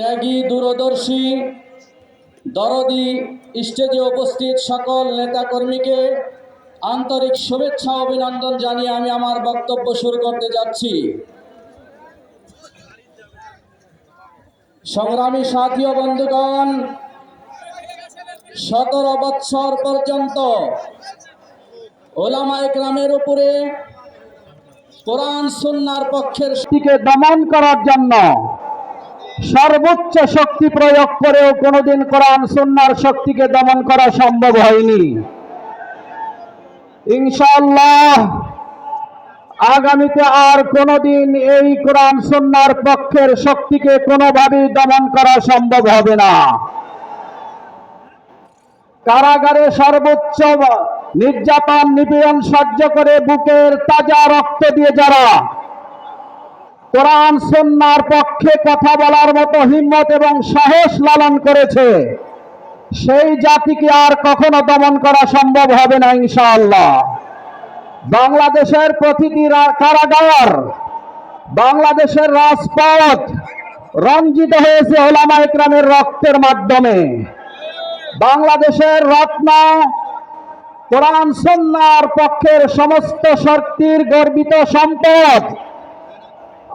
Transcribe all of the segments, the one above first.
ত্যাগী, দূরদর্শী, দরদি স্টেজে উপস্থিত সকল নেতাকর্মীকে আন্তরিক শুভেচ্ছা, অভিনন্দন জানিয়ে আমি আমার বক্তব্য শুরু করতে যাচ্ছি। সংগ্রামী সাথী ও বন্ধুগণ, সতেরো বৎসর পর্যন্ত ওলামা গ্রামের উপরে কোরআন, সুন্নার পক্ষের শক্তিকে দমন করার জন্য সর্বোচ্চ শক্তি প্রয়োগ করেও কোনোদিন কোরআন সুন্নার শক্তিকে দমন করা সম্ভব হয়নি। ইনশাল্লাহ আগামীতে আর কোনোদিন এই কোরআন সুন্নার পক্ষের শক্তিকে কোনোভাবেই দমন করা সম্ভব হবে না। কারাগারে সর্বোচ্চ নির্যাতন, নিপীড়ন সহ্য করে বুকের তাজা রক্ত দিয়ে যারা কোরআন সন্ন্যার পক্ষে কথা বলার মতো হিম্মত এবং সাহস লালন করেছে। সেই জাতিকে আর কখনো দমন করা সম্ভব হবে না, ইনশাআল্লাহ। বাংলাদেশের প্রতিটি কারাগার, বাংলাদেশের রাজপথ রঞ্জিত হয়েছে ওলামা ইকরামের রক্তের মাধ্যমে। বাংলাদেশের রত্ন কোরআন সন্ন্যার পক্ষের সমস্ত শক্তির গর্বিত সম্পদ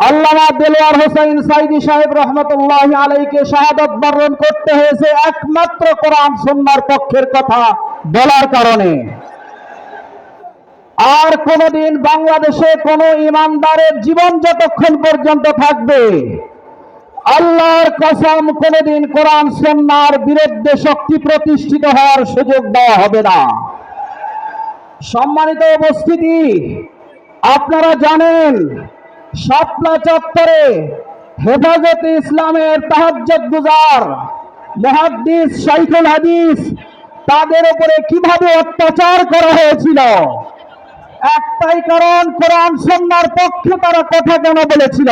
আল্লামা দেলোয়ার হোসেন সাইদি সাহেব রহমতুল্লাহ আলাইকে শাহাদত বরণ করতে হয়েছে একমাত্র কোরআন সন্ন্যার পক্ষের কথা বলার কারণে। আর কোনদিন বাংলাদেশে কোন ইমানদারের জীবন যতক্ষণ পর্যন্ত থাকবে, আল্লাহর কসম কোনদিন কোরআন সন্ন্যার বিরুদ্ধে শক্তি প্রতিষ্ঠিত হওয়ার সুযোগ দেওয়া হবে না। সম্মানিত উপস্থিতি, আপনারা জানেন শাপলা চত্বরে হেফাজতে ইসলামের তাহাজ্জত গুজার মহাদ্দিস হাদিস তাদের উপরে কীভাবে অত্যাচার করা হয়েছিল? একটাই কারণ, কোরআন সন্ন্যার পক্ষে তারা কথা কেন বলেছিল?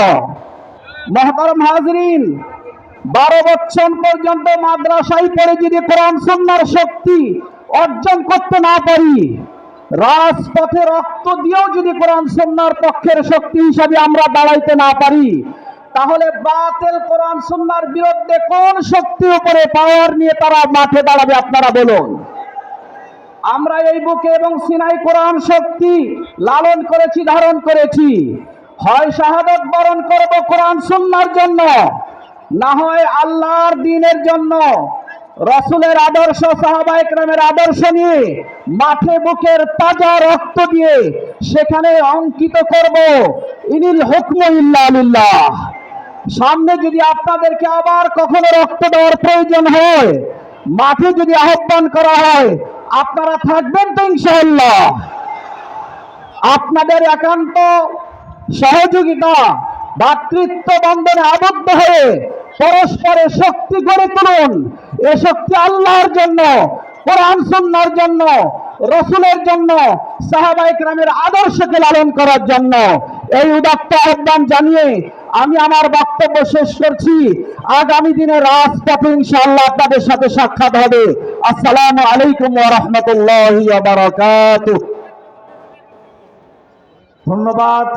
মহতারম হাজরিন, বারো বছর পর্যন্ত মাদ্রাসায় পড়ে যদি কোরআন সন্ন্যার শক্তি অর্জন করতে না পারি রাজপথে রক্ত দিয়েও যদি কোরআন সন্ন্যার পক্ষের শক্তি হিসাবে আমরা দাঁড়াইতে না পারি, তাহলে বাতেল কোরআন সন্ন্যার বিরুদ্ধে কোন শক্তি উপরে পাওয়ার নিয়ে তারা মাঠে দাঁড়াবে আপনারা বলুন। আমরা এই বুকে এবং সিনাই কোরআন শক্তি লালন করেছি, ধারণ করেছি। হয় শাহাদত বরণ করব কোরআন সুন্নার জন্য, না হয় আল্লাহর দিনের জন্য। রসুলের আদর্শ, সাহাবা একরামের আদর্শ নিয়ে মাঠে বুকের তাজা রক্ত দিয়ে সেখানে অঙ্কিত করব, ইনিল হুকম ইল্লা লিল্লাহ। সামনে যদি আপনাদেরকে আবার কখনো রক্ত দেওয়ার প্রয়োজন হয়, মাঠে যদি আহ্বান করা হয়, আপনারা থাকবেন তো ইনশাআল্লাহ। আপনাদের একান্ত সহযোগিতা, ভাতৃত্ব বন্ধনে আবদ্ধ হয়ে পরস্পরের শক্তি গড়ে তুলুন। এ শক্তি আল্লাহর জন্য, কোরআন সুন্নার জন্য, রসুলের জন্য সাহাবাইক রামের আদর্শকে লালন করার জন্য। এই উদাত্ত আহ্বান জানিয়ে আমি আমার বক্তব্য শেষ করছি। আগামী দিনে রাজপথে ইনশাআল্লাহ আপনাদের সাথে সাক্ষাৎ হবে। আসসালামু আলাইকুম ওয়া রাহমাতুল্লাহি ওয়া ধন্যবাদ।